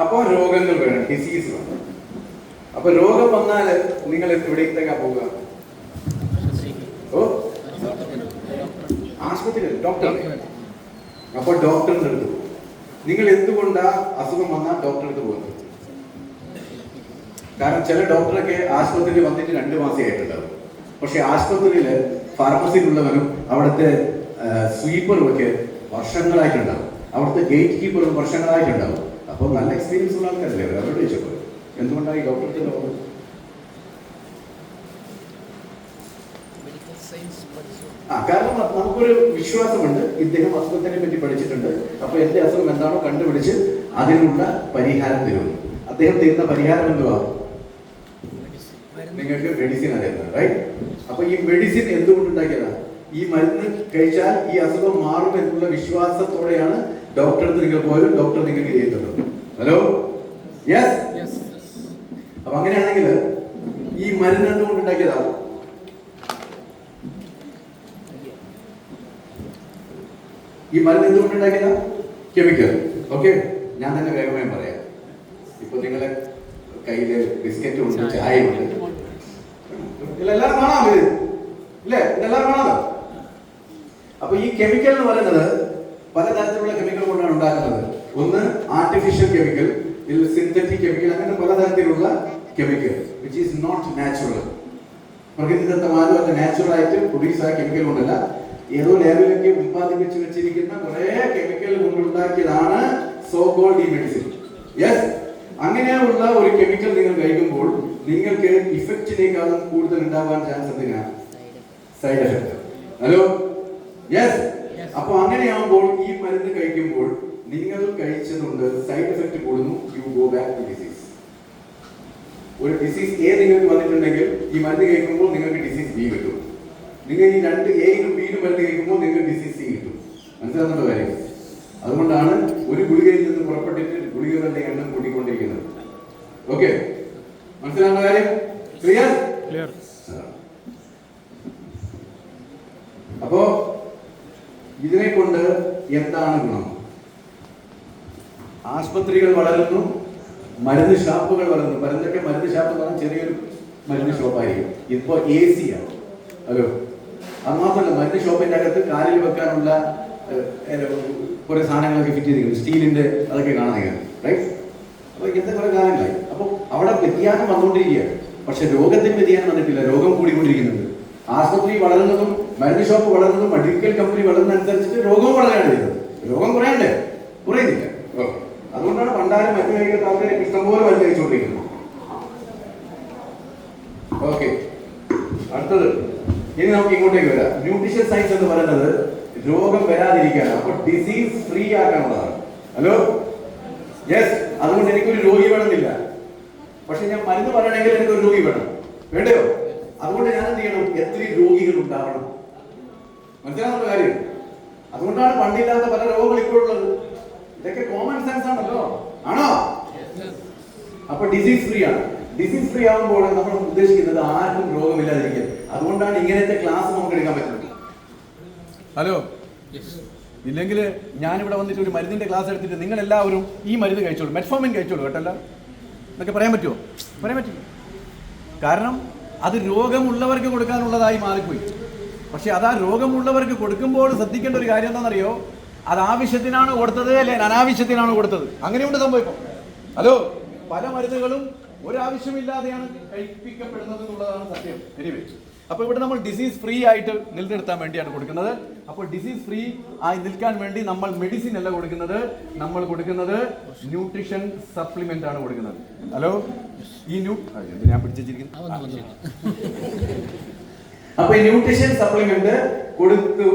അപ്പോൾ രോഗങ്ങൾ വേണം ഡിസീസ് വേണം. അപ്പൊ രോഗം വന്നാൽ നിങ്ങൾ എവിടേക്കാ പോവുക? ഓ? ആശുപത്രി ഡോക്ടർ അപ്പോൾ ഡോക്ടറിന്റെ അടുത്ത് പോകും നിങ്ങൾ എന്തുകൊണ്ടാ അസുഖം വന്നാൽ ഡോക്ടറെ അടുത്ത് പോകുന്നത് കാരണം ചില ഡോക്ടറൊക്കെ ആശുപത്രിയിൽ വന്നിട്ട് രണ്ട് മാസം ആയിട്ടുണ്ടാവും. പക്ഷെ ആശുപത്രിയിൽ ഫാർമസിയിലുള്ളവരും അവിടുത്തെ സ്വീപ്പറും ഒക്കെ വർഷങ്ങളായിട്ടുണ്ടാവും. അവിടുത്തെ ഗേറ്റ് കീപ്പറും വർഷങ്ങളായിട്ടുണ്ടാവും. അപ്പോൾ നല്ല എക്സ്പീരിയൻസ് ഉള്ള ആൾക്കാരല്ലേ? അവരോട് ചോദിച്ചപ്പോൾ എന്തുകൊണ്ടാണ് ഈ ഡോക്ടർക്ക് പഠിച്ചു. ആ കാരണം നമുക്കൊരു വിശ്വാസമുണ്ട്. ഇദ്ദേഹം അസുഖത്തിനെ പറ്റി പഠിച്ചിട്ടുണ്ട്. അപ്പൊ എന്റെ അസുഖം എന്താണോ കണ്ടുപിടിച്ച് അതിനുള്ള പരിഹാരം തരും. അദ്ദേഹം തരുന്ന പരിഹാരം എന്തുവാ? നിങ്ങൾക്ക് മെഡിസിൻ അറിയുന്നത് റൈറ്റ് അപ്പൊ ഈ മെഡിസിൻ എന്തുകൊണ്ട് ഉണ്ടാക്കിയതാ? ഈ മരുന്ന് കഴിച്ചാൽ ഈ അസുഖം മാറും എന്നുള്ള വിശ്വാസത്തോടെയാണ് ഡോക്ടർ നിങ്ങൾ പോലും ഡോക്ടർ നിങ്ങൾക്ക് ചെയ്യുന്നത് ഹലോ യെസ് അപ്പൊ അങ്ങനെയാണെങ്കിൽ ഈ മരുന്ന് എന്തുകൊണ്ട് ഉണ്ടാക്കിയതാണ് ഈ മരുന്ന് എന്തുകൊണ്ട് ഉണ്ടാക്കിയതാ? കെമിക്കൽ ഓക്കെ ഞാൻ തന്നെ വേഗമായി പറയാം. ഇപ്പൊ നിങ്ങളെ കയ്യിൽ ബിസ്ക്കറ്റ് ഉണ്ട് ചായ ഉണ്ട്. ഇതെല്ലാം കാണാം ഇത്. ഇല്ലേ? ഇതെല്ലാം കാണാമോ അപ്പൊ ഈ കെമിക്കൽ എന്ന് പറയുന്നത് പലതരത്തിലുള്ള കെമിക്കൽ കൊണ്ടാണ് ഉണ്ടാക്കുന്നത്. ഒന്ന് ആർട്ടിഫിഷ്യൽ കെമിക്കൽ ഇതിൽ സിന്തറ്റിക് കെമിക്കൽ അങ്ങനെ പലതരത്തിലുള്ള chemical which is not natural പ്രകൃതിദത്തമാരും അത് നാച്ചുറൽ ആയിട്ട് പ്രൊഡ്യൂസ് ആയ കെമിക്കൽ കൊണ്ടല്ല ഏതോ ലാബിലൊക്കെ ഉത്പാദിപ്പിച്ചു വെച്ചിരിക്കുന്ന കുറെ കെമിക്കൽ കൊണ്ടുണ്ടാക്കിയതാണ് സോ കോൾഡ് ഈ മെഡിസിൻ യെസ് അങ്ങനെയുള്ള ഒരു കെമിക്കൽ നിങ്ങൾ കഴിക്കുമ്പോൾ നിങ്ങൾക്ക് ഇഫക്റ്റിനേക്കാളും കൂടുതൽ ഉണ്ടാവാൻ ചാൻസ് എന്തിനാണ് സൈഡ് എഫക്ട് ഹലോ യെസ് അപ്പൊ അങ്ങനെയാകുമ്പോൾ ഈ മരുന്ന് കഴിക്കുമ്പോൾ നിങ്ങൾ കഴിച്ചതുകൊണ്ട് സൈഡ് എഫക്ട് കൂടുന്നു you go back to disease ഒരു ഡിസീസ് എ നിങ്ങൾക്ക് വന്നിട്ടുണ്ടെങ്കിൽ ഈ മരുന്ന് കഴിക്കുമ്പോൾ നിങ്ങൾക്ക് ഡിസീസ് ബി കിട്ടും. നിങ്ങൾ ഈ രണ്ട് എയിലും ബിയിലും മരുന്ന് കഴിക്കുമ്പോൾ നിങ്ങൾക്ക് ഡിസീസ് സി കിട്ടും. മനസ്സിലാകുന്നുണ്ടോ കാര്യം? അതുകൊണ്ടാണ് ഒരു ഗുളികയിൽ നിന്ന് പുറപ്പെട്ടിട്ട് ഗുളികകളുടെ എണ്ണം കൂട്ടിക്കൊണ്ടിരിക്കുന്നത്. ഓക്കെ മനസ്സിലാകുന്ന കാര്യം? ക്ലിയർ ക്ലിയർ അപ്പോ ഇതിനെ കൊണ്ട് എന്താണ് ഗുണം? ആശുപത്രികൾ വളരുന്നു മരുന്ന് ഷാപ്പുകൾ വളരുന്നു. പരന്തൊക്കെ മരുന്ന് ഷാപ്പ് പറഞ്ഞാൽ ചെറിയൊരു മരുന്ന് ഷോപ്പായിരിക്കും. ഇപ്പോൾ എ സി ആണ് ഹലോ? അത് മാത്രമല്ല മരുന്ന് ഷോപ്പിന്റെ അകത്ത് കാലിൽ വെക്കാനുള്ള കുറെ സാധനങ്ങളൊക്കെ ഫിറ്റ് ചെയ്തിരിക്കുന്നു. സ്റ്റീലിന്റെ അതൊക്കെ കാണാൻ റൈറ്റ് അപ്പൊ ഇങ്ങനത്തെ കുറെ കാലങ്ങളായി. അപ്പൊ അവിടെ വ്യതിയാനം വന്നുകൊണ്ടിരിക്കുകയാണ്. പക്ഷെ രോഗത്തിന് വ്യതിയാനം വന്നിട്ടില്ല. രോഗം കൂടിക്കൊണ്ടിരിക്കുന്നുണ്ട്. ആശുപത്രി വളരുന്നതും മരുന്ന് ഷോപ്പ് വളരുന്നതും മെഡിക്കൽ കമ്പനി വളരുന്നതനുസരിച്ചിട്ട് രോഗവും വളരാണ് ചെയ്തത് രോഗം കുറയണ്ടേ കുറയുന്നില്ല. ഓ. അതുകൊണ്ടാണ് പണ്ടാരം മറ്റു കഴിക്കുന്ന ആൾക്കാരെ ഇഷ്ടംപോലെ മരുന്ന് കഴിച്ചുകൊണ്ടിരിക്കുന്നത് ഓക്കെ അടുത്തത്. ഇനി നമുക്ക് ഇങ്ങോട്ടേക്ക് വരാം. ന്യൂട്രീഷൻ സയൻസ് എന്ന് പറയുന്നത് രോഗം വരാതിരിക്കാനാണ്. അപ്പൊ ഡിസീസ് ഫ്രീ ആക്കാനുള്ളതാണ്. ഹലോ യെസ് അതുകൊണ്ട് എനിക്കൊരു രോഗി വേണമെന്നില്ല. പക്ഷെ ഞാൻ മരുന്ന് പറയണമെങ്കിൽ എനിക്ക് ഒരു രോഗി വേണം. വേണ്ടയോ? അതുകൊണ്ട് ഞാൻ എന്ത് ചെയ്യണം? എത്ര രോഗികൾ ഉണ്ടാവണം? മനസ്സിലാകുന്ന കാര്യം. അതുകൊണ്ടാണ് പണ്ടില്ലാത്ത പല രോഗങ്ങൾ ഇപ്പോഴുള്ളത് ഡിസീസ് ഫ്രീ ആണ്. ഡിസീസ് ഫ്രീ ആകുമ്പോൾ നമ്മൾ ഉദ്ദേശിക്കുന്നത് ആർക്കും രോഗമില്ലാതിരിക്കുക അതുകൊണ്ടാണ് ഇങ്ങനത്തെ ക്ലാസ് നമുക്ക് എടുക്കാൻ പറ്റുന്നത്. ഹലോ ഇല്ലെങ്കിൽ ഞാനിവിടെ വന്നിട്ട് ഒരു മരുന്നിന്റെ ക്ലാസ് എടുത്തിട്ട് നിങ്ങൾ എല്ലാവരും ഈ മരുന്ന് കഴിച്ചോളൂ. മെറ്റ്ഫോമിൻ കഴിച്ചോളൂ കേട്ടല്ലോ എന്നൊക്കെ പറയാൻ പറ്റുമോ പറയാൻ പറ്റില്ല. കാരണം അത് രോഗമുള്ളവർക്ക് കൊടുക്കാനുള്ളതായി മാറിപ്പോയി. പക്ഷെ അത് ആ രോഗമുള്ളവർക്ക് കൊടുക്കുമ്പോൾ ശ്രദ്ധിക്കേണ്ട ഒരു കാര്യം എന്താണെന്നറിയോ? അത് ആവശ്യത്തിനാണ് കൊടുത്തത് അല്ലെ? അനാവശ്യത്തിനാണ് കൊടുത്തത്. അങ്ങനെയുണ്ട് സംഭവം ഹലോ പല മരുന്നുകളും ഒരാവശ്യമില്ലാതെയാണ് കഴിപ്പിക്കപ്പെടുന്നത് എന്നുള്ളതാണ് സത്യം. എനിവേ അപ്പോൾ ഇവിടെ നമ്മൾ ഡിസീസ് ഫ്രീ ആയിട്ട് നിലനിർത്താൻ വേണ്ടിയാണ് കൊടുക്കുന്നത്. അപ്പോൾ ഡിസീസ് ഫ്രീ ആയി നിൽക്കാൻ വേണ്ടി നമ്മൾ മെഡിസിൻ അല്ല കൊടുക്കുന്നത്. നമ്മൾ കൊടുക്കുന്നത് ന്യൂട്രീഷൻ സപ്ലിമെന്റ് ആണ് കൊടുക്കുന്നത്. ഹലോ ഈ ന്യൂ ഞാൻ പിടിച്ചിരിക്കുന്നു അപ്പൊ ന്യൂട്രീഷൻ സപ്ലിമെന്റ് കൊടുത്തു.